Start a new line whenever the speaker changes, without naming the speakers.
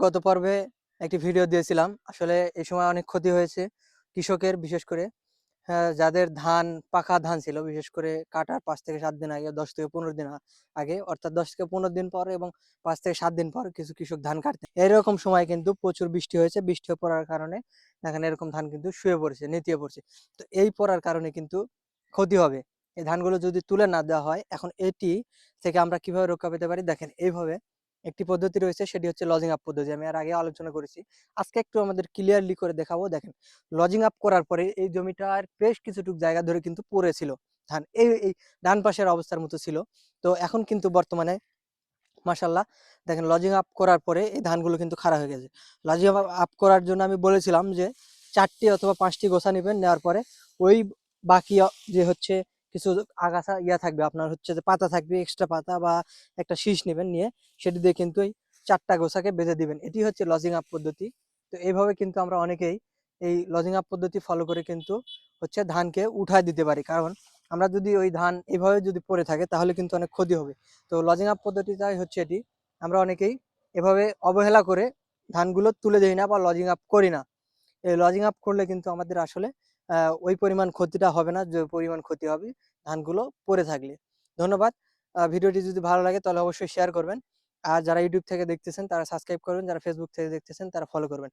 গত পর্বে একটি ভিডিও দিয়েছিলাম। আসলে এই সময় অনেক ক্ষতি হয়েছে কৃষকের বিশেষ করে। হ্যাঁ, যাদের ধান পাকা ধান ছিল বিশেষ করে কাটার পাঁচ থেকে সাত দিন আগে দশ থেকে পনেরো দিন আগে অর্থাৎ দশ থেকে পনেরো দিন পর এবং পাঁচ থেকে সাত দিন পর কিছু কৃষক ধান কাটতে। এরকম সময় কিন্তু প্রচুর বৃষ্টি হয়েছে। বৃষ্টি পড়ার কারণে দেখেন এরকম ধান কিন্তু শুয়ে পড়ছে নেতিয়ে পড়ছে। তো এই পড়ার কারণে কিন্তু ক্ষতি হবে। এই ধানগুলো যদি তুলে না দেওয়া হয় এখন এটি থেকে আমরা কীভাবে রক্ষা পেতে পারি? দেখেন এইভাবে একটি পদ্ধতি রয়েছে, সেটি হচ্ছে লজিং আপ পদ্ধতি। আমি আর আগে আলোচনা করেছি। আজকে একটু আমাদের ক্লিয়ারলি করে দেখাবো। দেখেন লজিং আপ করার পরে এই জমিটার বেশ কিছুটুক জায়গা ধরে কিন্তু পড়েছিল। ধান, এই এই ডান পাশের অবস্থার মতো ছিল। তো এখন কিন্তু বর্তমানে মাসাল্লাহ দেখেন লজিং আপ করার পরে এই ধানগুলো কিন্তু খারাপ হয়ে গেছে। লজিং আপ করার জন্য আমি বলেছিলাম যে, চারটি অথবা পাঁচটি গোছা নেবেন, নেওয়ার পরে ওই বাকি যে হচ্ছে কিছু আগাছা ইয়া থাকবে, আপনার হচ্ছে যে পাতা থাকবে এক্সট্রা পাতা বা একটা শীষ নেবেন নিয়ে, সেটি দিয়ে কিন্তু এই চারটা গোছাকে বেঁধে দিবেন। এটি হচ্ছে লজিং আপ পদ্ধতি। তো এইভাবে কিন্তু আমরা অনেকেই এই লজিং আপ পদ্ধতি ফলো করে কিন্তু হচ্ছে ধানকে উঠায় দিতে পারি। কারণ আমরা যদি ওই ধান এইভাবে যদি পড়ে থাকে, তাহলে কিন্তু অনেক ক্ষতি হবে। তো লজিং আপ পদ্ধতিটাই হচ্ছে এটি। আমরা অনেকেই এভাবে অবহেলা করে ধানগুলো তুলে দিই না বা লজিং আপ করি না। এই লজিং আপ করলে কিন্তু আমাদের আসলে ওই পরিমাণ ক্ষতিটা হবে না, যে পরিমাণ ক্ষতি হবে ধানগুলো পরে থাকলে। ধন্যবাদ। ভিডিওটি যদি ভালো লাগে তাহলে অবশ্যই শেয়ার করবেন। আর যারা ইউটিউব থেকে দেখতেছেন তারা সাবস্ক্রাইব করবেন, যারা ফেসবুক থেকে দেখতেছেন তারা ফলো করবেন।